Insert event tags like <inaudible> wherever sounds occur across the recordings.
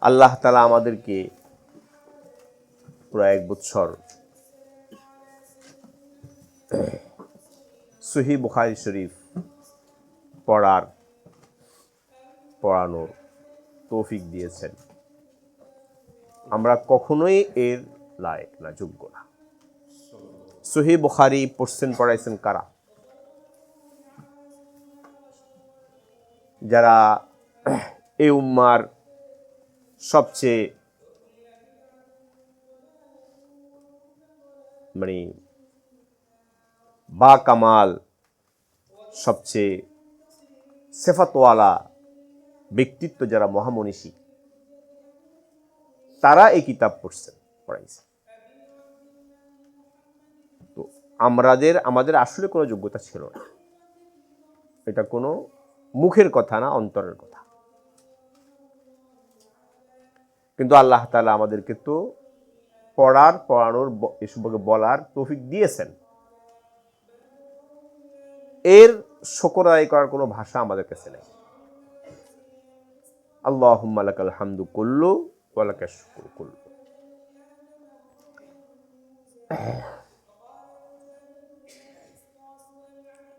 আল্লাহ তালা আমাদেরকে পুরো এক বছর সহি বুখারি শরীফ পড়ার পড়ানোর তৌফিক দিয়েছেন। আমরা কখনোই এর লায়ক না যোগ্য না সহি বুখারি পড়ছেন, পড়াইছেন কারা? যারা <clears throat> এই উম্মার সবচেয়ে মানে বা কামাল সবচেয়ে সেফাতওয়ালা ব্যক্তিত্ব যারা মহামনীষী, তারা এই কিতাব পড়ছেন পড়াইছে। তো আমাদের আমাদের আসলে কোনো যোগ্যতা ছিল না। এটা কোনো মুখের কথা না, অন্তরের কথা। কিন্তু আল্লাহ তালা আমাদেরকে তো পড়ার, পড়ানোর এ সম্পর্কে বলার তৌফিক দিয়েছেন। এর শকর আদায় করার কোনো ভাষা আমাদের কাছে নেই। আল্লাহ লাকাল হামদু কুল্লু ওয়ালাকা শুকুর কুল্লু।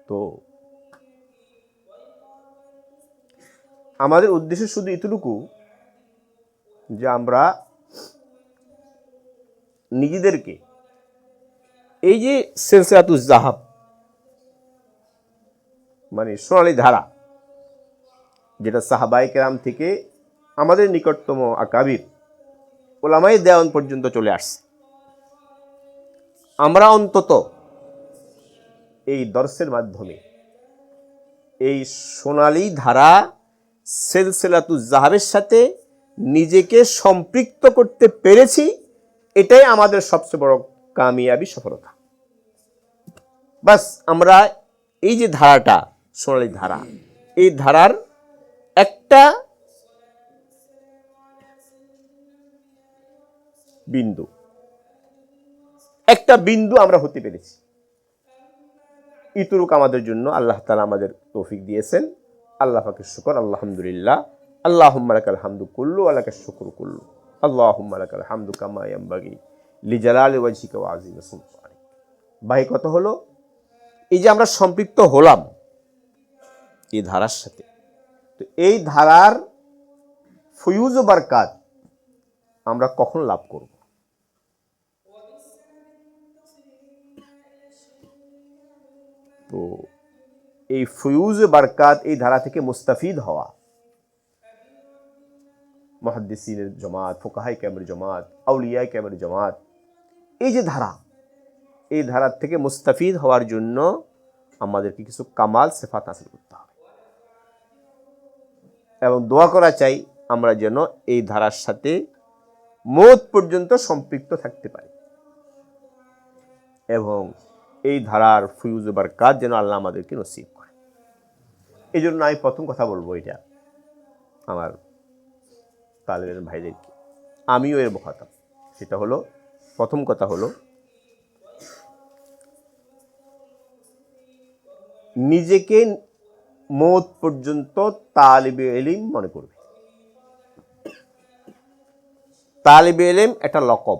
তো আমাদের উদ্দেশ্য শুধু এতটুকু যে আমরা নিজেদেরকে এই যে সেলসিয়াতুজ জাহাব মানে সোনালী ধারা, যেটা সাহাবাই কেরাম থেকে আমাদের নিকটতম আকাবির ওলামাই দেওয়ান পর্যন্ত চলে আসছে। আমরা অন্তত এই দর্শের মাধ্যমে এই সোনালী ধারা সেলসেলাতু জাহাবের সাথে নিজেকে সম্পৃক্ত করতে পেরেছি, এটাই আমাদের সবচেয়ে বড় কামিয়াবি সফলতা। বাস, আমরা এই যে ধারাটা, সোনালী ধারা, এই ধারার একটা বিন্দু একটা বিন্দু আমরা হতে পেরেছি। ইতুরুক আমাদের জন্য আল্লাহ তালা আমাদের তৌফিক দিয়েছেন। আল্লাহ পাকের শুকর, আলহামদুলিল্লাহ। আল্লাহ লাকাল হামদু কুল্লু আল্লাহকে শুকুর কুল্লু। আল্লাহ লাকাল হামদু কামা ইয়ামবাগি লিজালাল ওয়াজিকা ওয়া আজিম সুলতানিক। ভাই, কত হলো? এই যে আমরা সম্পৃক্ত হলাম এই ধারার সাথে। তো এই ধারার ফয়ুজ ও বারকাত আমরা কখন লাভ করব? তো এই ফয়ুজ বারকাত এই ধারা থেকে মুস্তাফিদ হওয়া। মহাদ্দিসিনের জমাত, ফোকাহাই ক্যামের জমাত, আউলিয়াই ক্যামের জমাত, এই যে ধারা, এই ধারার থেকে মুস্তাফিদ হওয়ার জন্য আমাদেরকে কিছু কামাল সেফাত হাসিল করতে হবে। এবং দোয়া করা চাই আমরা যেন এই ধারার সাথে মত পর্যন্ত সম্পৃক্ত থাকতে পারি। এবং এই ধারার ফিউজ কাজ যেন আল্লাহ আমাদেরকে নসিব এই জন্য আমি প্রথম কথা বলব এটা আমার তালেবের ভাইদেরকে আমিও এর বখাতাম সেটা হলো, প্রথম কথা হলো, নিজেকে মত পর্যন্ত তালিবে এলিম মনে করবে। তালিবে এলিম একটা লকব,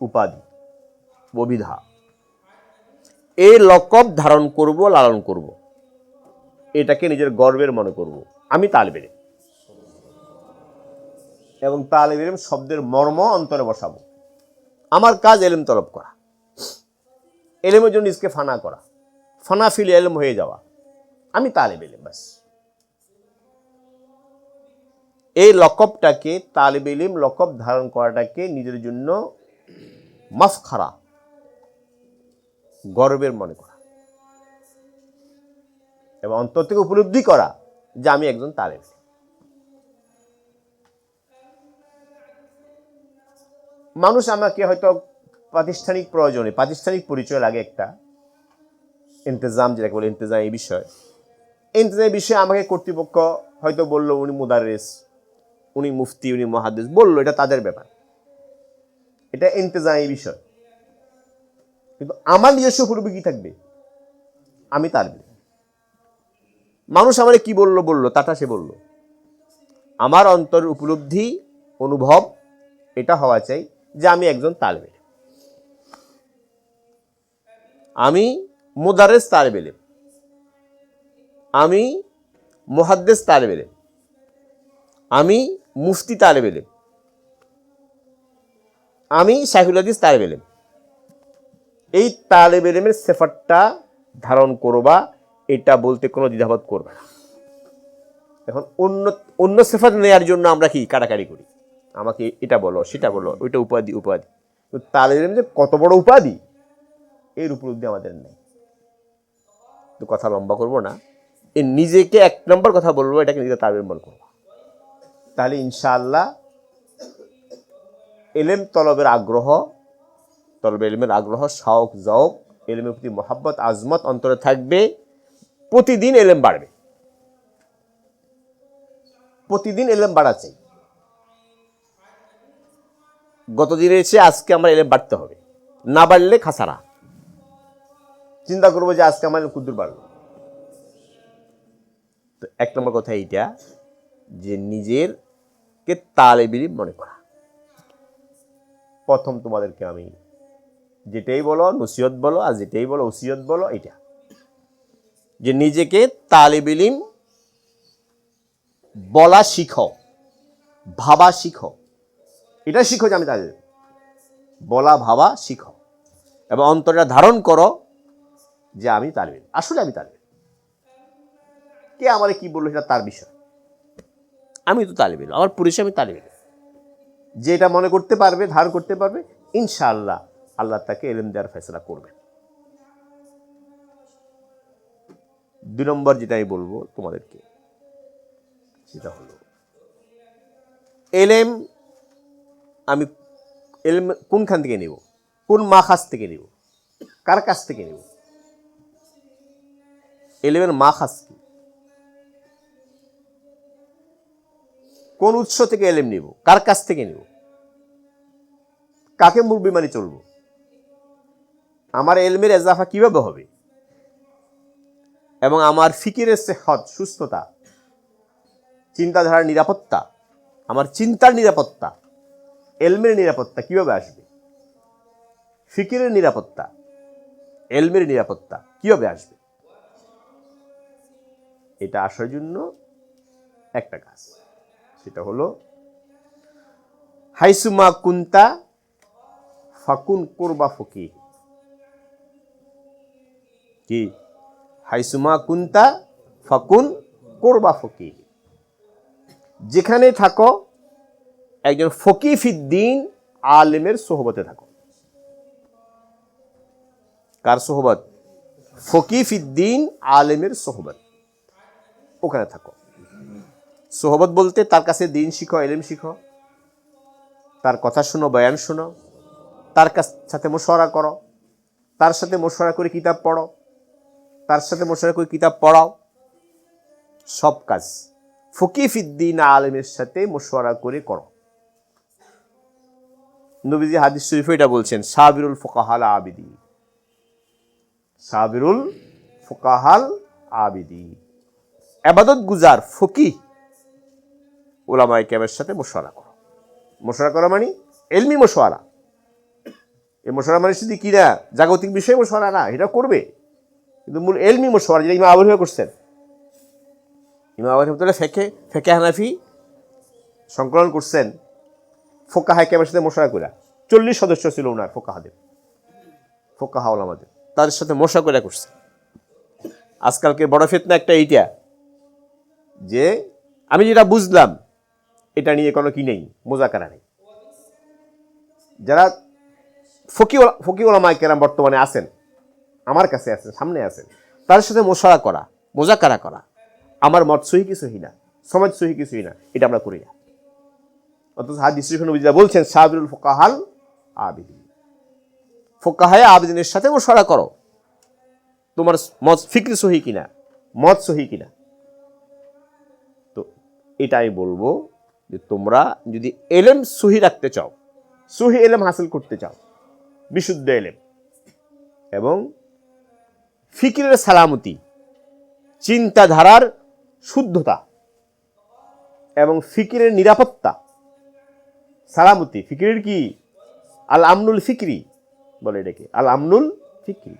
উপাধি, অভিধা। এই লকব ধারণ করব, লালন করব। এটাকে নিজের গর্বের মনে করব। আমি তালিবে এলিম এবং তালিবে এলিম শব্দের মর্ম অন্তরে বসাবো। আমার কাজ এলেম তলব করা। এলেমের জন্য নিজকে ফানা করা। ফানা ফিল এলম হয়ে যাওয়া। আমি তালেব এলেম ব্যাস। এই লকবটাকে তালেব ইলিম লকব ধারণ করাটাকে নিজের জন্য মাফখারা গর্বের মনে করা। এবং অন্তর থেকে উপলব্ধি করা যে আমি একজন তালেব। মানুষ আমাকে হয়তো প্রাতিষ্ঠানিক প্রয়োজনে, প্রাতিষ্ঠানিক পরিচয় লাগে একটা ইন্তজাম, যেটাকে বলে ইন্তজাম এই বিষয়। ইন্তজাম বিষয়ে আমাকে কর্তৃপক্ষ হয়তো বলল, উনি মুদারেস, উনি মুফতি, উনি মহাদেশ বলল, এটা তাদের ব্যাপার। এটা ইন্তজাম বিষয়। কিন্তু আমার নিজস্ব পূর্বে কি থাকবে? আমি তার মানুষ আমারে কি বলল বলল তাটা সে বলল। আমার অন্তর উপলব্ধি, অনুভব, এটা হওয়া চাই যে আমি একজন তালবে আমি মোদারেস তালেবেলে আমি মুহাদ্দেস তালেবেলে আমি মুফতি তালেবেলে আমি শাহুল হাদিস তালেবেলে এই তালেব এলেমের সেফারটা ধারণ করবা, এটা বলতে কোনো দ্বিধাবোধ করবে না। এখন অন্য অন্য সেফাত নেওয়ার জন্য আমরা কি কাটাকাটি করি? আমাকে এটা বলো, সেটা বলো, ওইটা উপাধি উপাধি। তো তালেব এলেম যে কত বড় উপাধি, এর উপলব্ধি আমাদের নেই। তো কথা লম্বা করব না। এ নিজেকে এক নম্বর কথা বলব, এটাকে নিজে তালেব মন করব। তাহলে ইনশাআল্লাহ এলেম তলবের আগ্রহ তলবে এলমের আগ্রহ শখ জওক, এলমের প্রতি মহাব্বত, আজমত অন্তরে থাকবে। প্রতিদিন এলেম বাড়বে। প্রতিদিন এলেম বাড়া চাই গত দিনের চেয়ে আজকে আমার এলেম বাড়তে হবে। না বাড়লে খাসারা। চিন্তা করব যে আজকে আমার কুদ্দুর বাড়লো তো এক নম্বর কথা এইটা যে নিজের কে তালেবিলি মনে করা। প্রথম তোমাদেরকে আমি যেটাই বলো, নসিহত বলো আর যেটাই বলো ওসিয়ত বলো, এটা। যে নিজেকে তালেবিলিম বলা শিখো, ভাবা শিখো। এটা শিখো যে আমি তালেব। বলা, ভাবা, শিখো। এবং অন্তরটা ধারণ করো যে আমি তালেব আসলে আমি তালেব কে আমারে কি বলল সেটা তার বিষয়। আমি তো তালেবেল, আমার পরিচয় আমি তালেবেল। যেটা মনে করতে পারবে ধার করতে পারবে, ইনশাআল্লাহ। আল্লাহ তাকে এলেম দেওয়ার ফেসলা করবেন। দুই নম্বর যেটা আমি বলব তোমাদেরকে, সেটা হলো, এলেম আমি এলেম কোনখান থেকে নেব? কোন মাখাস থেকে নেব? কার কাছ থেকে নেব? এলেমের মাখাস কি? কোন উৎস থেকে এলেম নিব? কার কাছ থেকে নিব? কাকে মুরবি মানে চলবো? আমার এলমের এজাফা কীভাবে হবে? এবং আমার ফিকিরের সেহত সুস্থতা, চিন্তাধারার নিরাপত্তা, আমার চিন্তার নিরাপত্তা, এলমের নিরাপত্তা কীভাবে আসবে? ফিকিরের নিরাপত্তা, এলমের নিরাপত্তা কীভাবে আসবে? এটা আসার জন্য একটা কাজ। সেটা হলো, হাইসুমা কুন্তা ফাকুন কোরবা ফকি কি? হাইসুমা কুন্তা ফাকুন কোরবা ফকি। যেখানে থাকো, একজন ফকি ফিদ্দিন আলেমের সোহবতে থাকো। কার সোহবত? ফকি ফিদ্দিন আলেমের সোহবত। ওখানে থাকো। সোহবত বলতে তার কাছে দিন শিখো, এলেম শিখো। তার কথা শুনো, বয়ান শুনো। তার কাছ সাথে মশওয়ারা করো। তার সাথে মশওয়ারা করে কিতাব পড়ো। তার সাথে মশওয়ারা করে কিতাব পড়াও। সব কাজ। ফকিফিদ্দিন আলমের সাথে মশওয়ারা করে করো। নবীজি হাদিস শরীফে এটা বলছেন, সাবিরুল ফোকাহাল আবিদি সাবিরুল ফোকাহাল আবিদি আবাদত গুজার ফকি ওলামাই ক্যামের সাথে মশওয়ারা করো। মশওয়ারা করা মানে এলমি মশওয়ারা। এই মশওয়ারা মানে শুধু কি না? জাগতিক বিষয়ে মশওয়ারা না এটা করবে। কিন্তু মূল এলমি মশওয়ারা যেটা ইমা আবু করছেন। ইমা আবু হানিফা ফেকে ফেকে হানাফি সংকলন করছেন ফোকা হাইকামের সাথে মশওয়ারা করে চল্লিশ সদস্য ছিল ওনার ফোকাহাদের, ফোকাহা ওলামাদের। তাদের সাথে মশা করে করছে। আজকালকে বড় ফেতনা একটা এইটা যে আমি যেটা বুঝলাম, এটা নিয়ে কোনো কি নেই, মোজাকারা নেই। যারা ফকি ফকি ওলামায় কেরাম বর্তমানে আছেন আমার কাছে আছেন সামনে আছেন তাদের সাথে মোশারা করা মোজাকারা করা। আমার মত সহি কি সহি না? সমাজ সহি কি না? এটা আমরা করি না। অথচ হাদিস নবীরা বলছেন সাহাবিরুল ফোকাহাল আবিদিন। ফোকাহায় আবিদিনের সাথে মোশারা করো। তোমার মত ফিক্রি সহি কিনা মত সহি কিনা তো এটাই বলব যে তোমরা যদি এলেম সহি রাখতে চাও, সহি এলেম হাসিল করতে চাও, বিশুদ্ধ এলেম, এবং ফিকিরের সালামতি, চিন্তাধারার শুদ্ধতা এবং ফিকিরের নিরাপত্তা। সালামতি, ফিকিরের কি? আল আমনুল ফিকরি বলে এটাকে। আল আমনুল ফিকরি।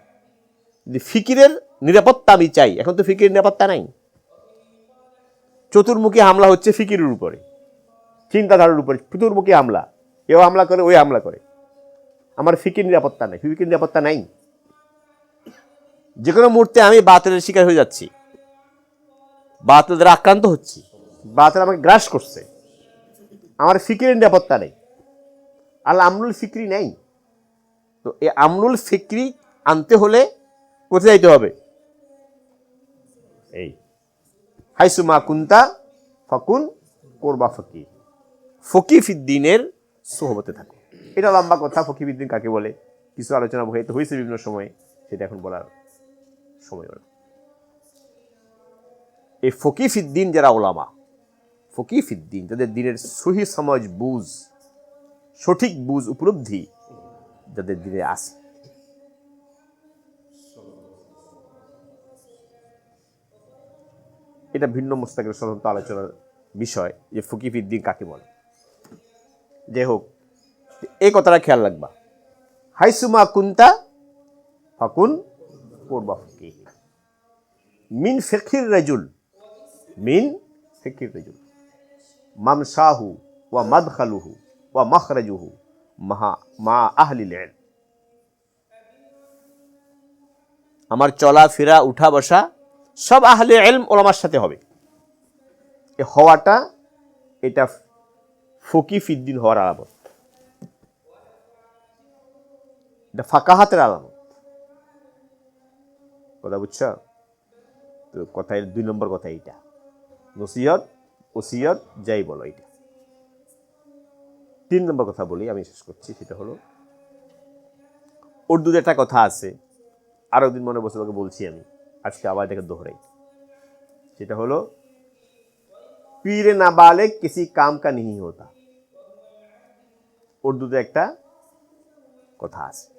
যদি ফিকিরের নিরাপত্তা আমি চাই, এখন তো ফিকিরের নিরাপত্তা নাই। চতুর্মুখী হামলা হচ্ছে ফিকিরের উপরে, চিন্তাধারার উপরে। চতুর্মুখী হামলা, এও হামলা করে, ওই হামলা করে। আমার ফিকির নিরাপত্তা নাই, ফিকির নিরাপত্তা নাই। যে কোনো মুহূর্তে আমি বাতিলের শিকার হয়ে যাচ্ছি। বাতিল দ্বারা আক্রান্ত হচ্ছি। বাতিল আমাকে গ্রাস করছে। আমার ফিকিরের নিরাপত্তা নেই। আর আমনুল ফিকরি নেই। তো এই আমনুল ফিকরি আনতে হলে কোথায় যাইতে হবে? এই। হাইসুমা কুন্তা ফকুন কোরবা ফকি। ফকি ফিদ্দিনের সোহবতে থাকো। এটা লম্বা কথা, ফকি ফিদ্দিন কাকে বলে? কিছু আলোচনা হয়তো হয়েছে বিভিন্ন সময়ে, সেটা এখন বলার সময় হলো। এই ফকি ফিদ্দিন যারা ওলামা ফকি ফিদ্দিন যাদের দিনের সহি সমাজ বুঝ, সঠিক বুঝ উপলব্ধি, যাদের দিনে আছে। এটা ভিন্ন মোস্তাকের স্বতন্ত্র আলোচনার বিষয় যে ফকিফিদ্দিন কাকে বলে। যাই হোক, এই কথাটা খেয়াল রাখবা। হাইসুমা কুন্তা ফাকুন করবা ফকি মিন ফেকির রাজুল, মিন ফেকির রাজুল। মামসাহু ওয়া মাদখালুহু ওয়া মখরাজুহু মাহা, মা আহলিল ইলম। আমার চলাফেরা উঠা, বসা সব আহলে এলম ওলামার সাথে হবে। এ হওয়াটা, এটা ফকি ফিদ্দিন হওয়ার আলামত। এটা ফাঁকাহাতের আলামত। কথা বুঝছ? তো কথা দুই নম্বর কথা এইটা। নসিহত ওসিয়ত যাই বলো এইটা। তিন নম্বর কথা বলি, আমি শেষ করছি, সেটা হলো, উর্দুতে একটা কথা আছে আরও দিন মনে বসে তোমাকে বলছি আমি, আজকে আবার এটাকে দোহরাই। সেটা হলো, পীর না বালে কিসি কাম কা নিহি হতা। উর্দুতে একটা কথা আছে।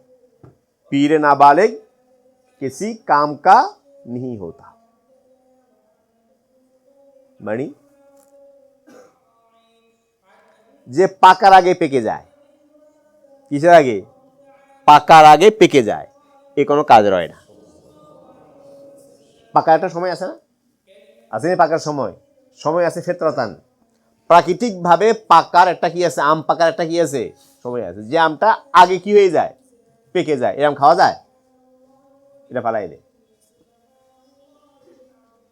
পীরে না বালে কিসি কাম কা नहीं होता মানে যে পাকার আগে পেকে যায় কিসের আগে পাকার আগে পেকে যায় এ কোনো কাজ রয় না পাকার একটা সময় আছে না আছে না পাকার সময় সময় আছে ফেতরতান প্রাকৃতিকভাবে পাকার একটা কি আছে আম পাকার একটা কি আছে সময় আছে যে আমটা আগে কি হয়ে যায় পেকে যায় এরম খাওয়া যায় এটা ফালাই দে।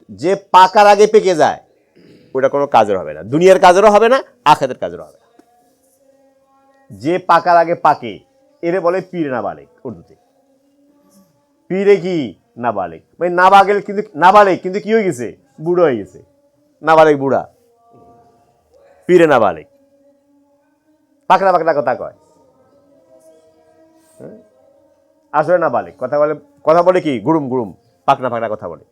যে পাকার আগে পেকে যায়, ওটা কোনো কাজের হবে না। দুনিয়ার কাজেরও হবে না আখেদের কাজেরও হবে না। যে পাকার আগে পাকে, এরে বলে পীর না বালেক উর্দুতে। পীরে কি না নাবালেক? মানে নাবাগেল কিন্তু, নাবালেক কিন্তু কি হয়ে গেছে? বুড়ো হয়ে গেছে। নাবালেক বুড়া। পীরে নাবালেক। পাকড়া পাকড়া কথা কয়। হ্যাঁ? আসলে নাবালেক। কথা বলে কথা বলে কি? গুরুম গুরুম পাকড়া পাকড়া কথা বলে।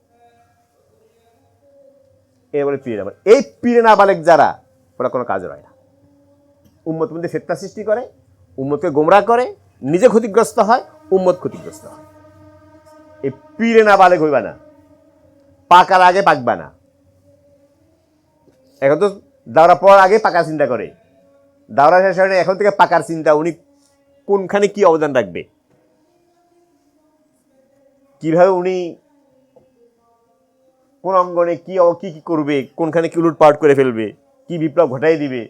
এ বলে পীরে নাবালেক এই পীরে নাবালেক যারা ওরা কোনো কাজ হয় না। উম্মত মধ্যে ফেতনা সৃষ্টি করে উম্মতকে গোমরা করে নিজে ক্ষতিগ্রস্ত হয় উম্মত ক্ষতিগ্রস্ত হয়। এই পীরে না বালে হইবা না। পাকার আগে পাকবা না। এখন তো দাওরা পড়ার আগে পাকা চিন্তা করে। দাওরা শেষ না, এখন থেকে পাকার চিন্তা উনি কোনখানে কি অবদান রাখবে? কীভাবে উনি কোন অঙ্গনে কি কি কি করবে, কোনখানে কি লুটপাট করে ফেলবে, কি বিপ্লব ঘটাই দিবে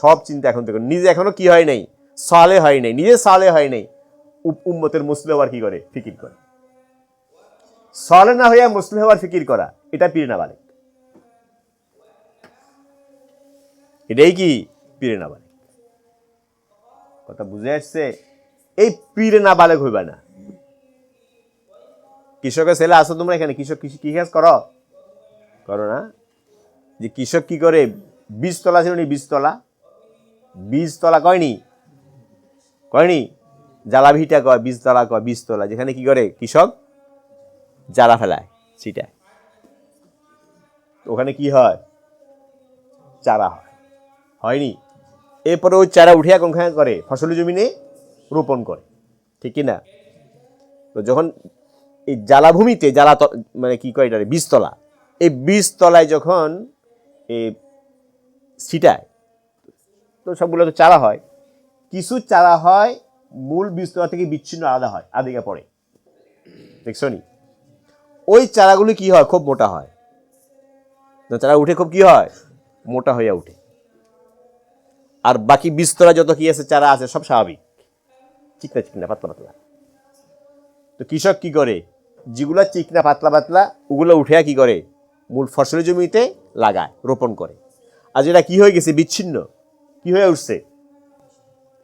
সব চিন্তা এখন থেকে। নিজে এখনও কি হয় নাই? সালে হয় নাই, নিজে সালে হয় নাই। উম্মতের মুসলিম আবার কি করে? ফিকির করে। সলে না হইয়া মুসলিম হওয়ার ফিকির করা, এটা পীর না বালেক এটাই কি? পীরে না বালেক কথা বুঝে আসছে? এই পীরে না বালেক হইবা না। কৃষকের ছেলে আসো তোমরা এখানে? কৃষক কৃষি কি কাজ করো? করো না? যে কৃষক কি করে? বীজতলা ছিল নি বীজতলা বীজতলা কয়নি কয়নি জ্বালা ভিটা কয় বীজতলা কয় বীজতলা যেখানে কি করে? কৃষক জ্বালা ফেলায় সেটাই ওখানে কি হয়? চারা হয়। হয়নি এরপরে ওই চারা উঠিয়া কোনখানে করে? ফসলি জমিনে রোপণ করে। ঠিক না? তো যখন এই জ্বালাভূমিতে জ্বালা মানে কি কয় এটা বীজতলা। এই বীজ তলায় যখন এই ছিটায়, তো সবগুলো তো চারা হয়। কিছু চারা হয়, মূল বীজতলা থেকে বিচ্ছিন্ন আলাদা হয় আদিকে পড়ে দেখছ নি? ওই চারাগুলি কি হয়? খুব মোটা হয়। চারা উঠে খুব কি হয়? মোটা হয়ে উঠে। আর বাকি বীজতলা যত কি আছে, চারা আছে, সব স্বাভাবিক। চিকনা চিকনা, পাতলা পাতলা। তো কৃষক কি করে? যেগুলা চিকনা, পাতলা পাতলা, ওগুলো উঠে কি করে? মূল ফসলের জমিতে লাগায়, রোপণ করে। আর যেটা কি হয়ে গেছে, বিচ্ছিন্ন, কি হয়ে উঠছে?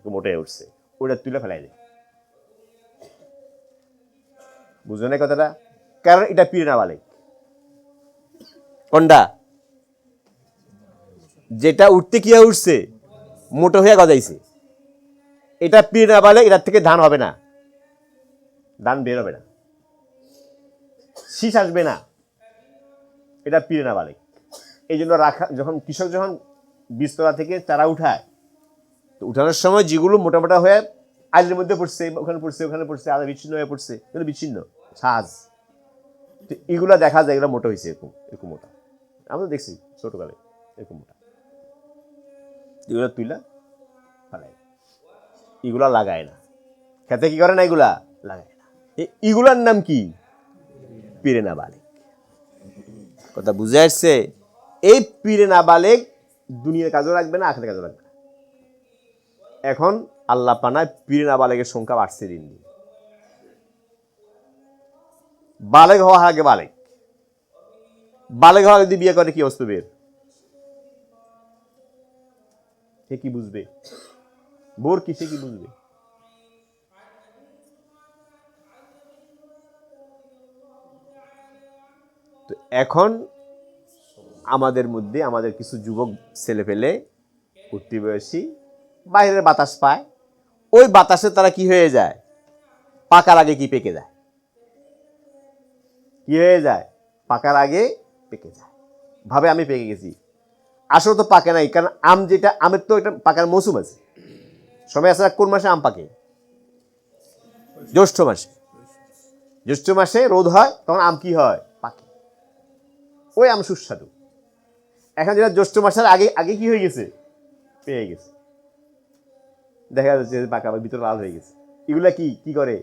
মোটে উঠছে। ওটা তুলে ফেলাই দেয় বুঝলো না কথাটা? কারণ এটা পীর না বালে কোনটা? যেটা উঠতে কি উঠছে? মোটো হয়ে গজাইছে। এটা পীর না বালে এটার থেকে ধান হবে না। ধান বের হবে না। শীষ আসবে না। এটা পীর না বালে এই জন্য রাখা যখন কৃষক যখন বীজতলা থেকে চারা উঠায়, তো উঠানোর সময় যেগুলো মোটা মোটা হয়ে আইলের মধ্যে পড়ছে, ওখানে পড়ছে ওখানে পড়ছে আদা বিচ্ছিন্ন হয়ে পড়ছে, এগুলো বিচ্ছিন্ন, সাজ। তো এগুলো দেখা যায়, এগুলো মোটা হয়েছে এরকম এরকম মোটা। আমরা দেখছি ছোটকালে এরকম মোটা। এগুলো তুইলা ফালাই। এগুলা লাগায় না। খেতে কি করে না এগুলা? লাগায় না। এগুলার নাম কি? পিরে না বালেক কথা বুঝে আসছে? এই পিরে না বালেক দুনিয়ার কাজও রাখবে না আখের কাজও রাখবে না। এখন আল্লাহ পানায় পিরে না বালেকের সংখ্যা বাড়ছে দিন দিন। বালেক হওয়া আগে বালেক। বালেক হওয়া যদি বিয়ে করে, কি অবস্থা বের সে কি বুঝবে? বোর কি সে কি বুঝবে? তো এখন আমাদের মধ্যে আমাদের কিছু যুবক ছেলে পেলে উঠতি বয়সী, বাইরের বাতাস পায়, ওই বাতাসে তারা কি হয়ে যায়? পাকার আগে কি পেকে যায়? কি হয়ে যায়? পাকার আগে পেকে যায়। ভাবে আমি পেকে গেছি। আসলে তো পাকে নাই, কারণ আম যেটা, আমের তো একটা পাকার মৌসুম আছে। সময় আছে কোন মাসে আম পাকে? জ্যৈষ্ঠ মাসে। জ্যৈষ্ঠ মাসে রোদ হয়, তখন আম কি হয়? ওই আম সুস্বাদু। এখন যেটা জ্যৈষ্ঠ মাসের আগে আগে কি হয়ে গেছে? পেয়ে গেছে। দেখা যাচ্ছে পাকা ভিতরে লাল হয়ে গেছে। এগুলা কি কি করে?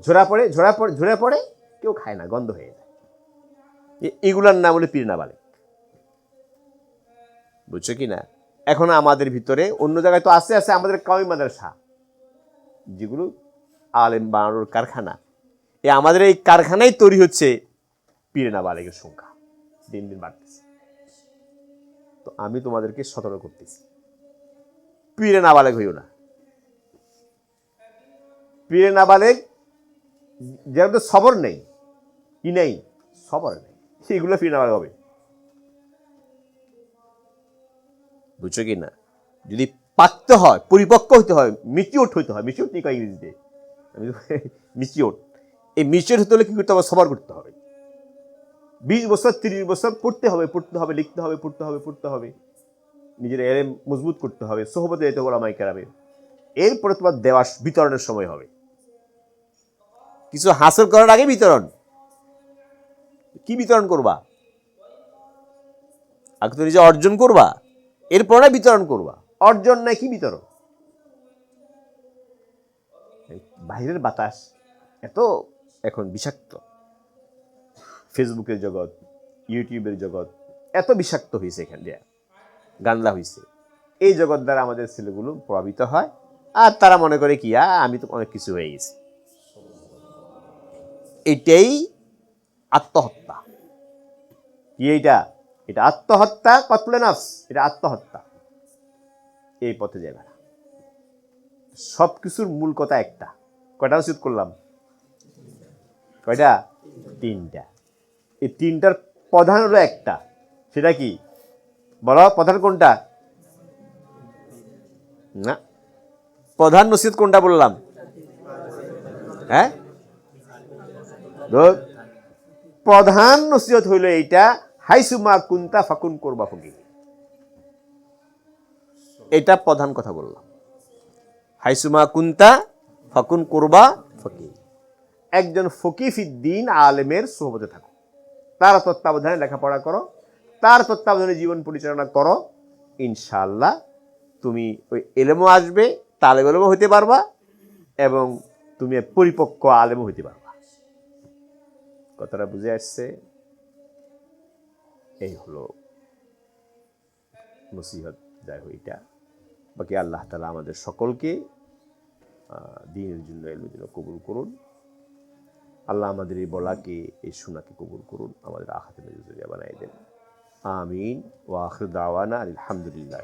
ঝরা পড়ে ঝরা পড়ে, ঝরে পড়ে কেউ খায় না, গন্ধ হয়ে যায়। এ- এগুলার নাম হলো পীরনা বালেক বুঝছ কি না? এখন আমাদের ভিতরে, অন্য জায়গায় তো আছে আছে আমাদের কামি মাদ্রাসা, যেগুলো আলেম বানানোর কারখানা। এই আমাদের এই কারখানায় তৈরি হচ্ছে পীরনা বালেকের সংখ্যা। দিন দিন বাড়তেছে। তো আমি তোমাদেরকে সতর্ক করতেছি। পীরে নাবালেক হইও না। পীরে নাবালেক যেমন তো সবর নেই কি নেই, সবর নেই সেগুলো পীরে নাবালেক হবে। বুঝছ কি না? যদি পাকতে হয়, পরিপক্ক হইতে হয় মিচিওট হইতে হয় মিচিওট কি কয় ইংরেজিতে মিচিওট <laughs> এই মিচিওট হতে হলে কি করতে হবে? সবার করতে হবে। বিশ বছর, তিরিশ বছর পড়তে হবে পড়তে হবে, লিখতে হবে, পড়তে হবে পড়তে হবে। নিজের এরে মজবুত করতে হবে, সোহবতে যেতে বলা মাই কেরাবে এরপরে তোমার দেওয়া বিতরণের সময় হবে। কিছু হাসিল করার আগে বিতরণ। কি বিতরণ করবা? আগে তো নিজে অর্জন করবা, এরপরে বিতরণ করবা। অর্জন নাই, কি বিতরণ? বাইরের বাতাস, এত এখন বিষাক্ত। ফেসবুকের জগৎ, ইউটিউবের জগৎ, এত বিষাক্ত হয়েছে এখান দিয়ে, গান্দা হয়েছে এই জগৎ দ্বারা আমাদের ছেলেগুলো প্রভাবিত হয়, আর তারা মনে করে কি আমি তো অনেক কিছু হয়ে গেছি। এটাই আত্মহত্যা। কি এইটা? এটা আত্মহত্যা, কতলে নাফস? এটা আত্মহত্যা। এই পথে যাবে না সব কিছুর মূল কথা একটা। কয়টা উচিত করলাম? কয়টা? তিনটা। এই তিনটার প্রধান হলো একটা। সেটা কি? বলো, প্রধান কোনটা? না। প্রধান নসিদ কোনটা বললাম? হ্যাঁ? প্রধান নসিহত হইল এইটা হাইসুমা কুন্তা ফাকুন করবা ফকি। এটা প্রধান কথা বললাম। হাইসুমা কুন্তা ফাকুন করবা ফকি। একজন ফকিফিদ্দিন আলেমের সোহবতে থাকো। তার তত্ত্বাবধানে লেখাপড়া করো, তার তত্ত্বাবধানে জীবন পরিচালনা করো, ইনশাআল্লাহ তুমি ওই এলেমও আসবে তালেব এলেমও হইতে পারবা এবং তুমি পরিপক্ক আলেমও হইতে পারবা। কথাটা বুঝে আসছে? এই হলো নসিহত, যাই হোক এটা। বাকি আল্লাহ তালা আমাদের সকলকে দিনের জন্য এলমের জন্য কবুল করুন। আল্লাহ আমাদের এই বলাকে, এই শোনাকে কবুল করুন, আমাদের আখাতে মেজুজরিয়া বানাই দেন। আমিন। ও আখর দাওয়ানা আলহামদুলিল্লাহ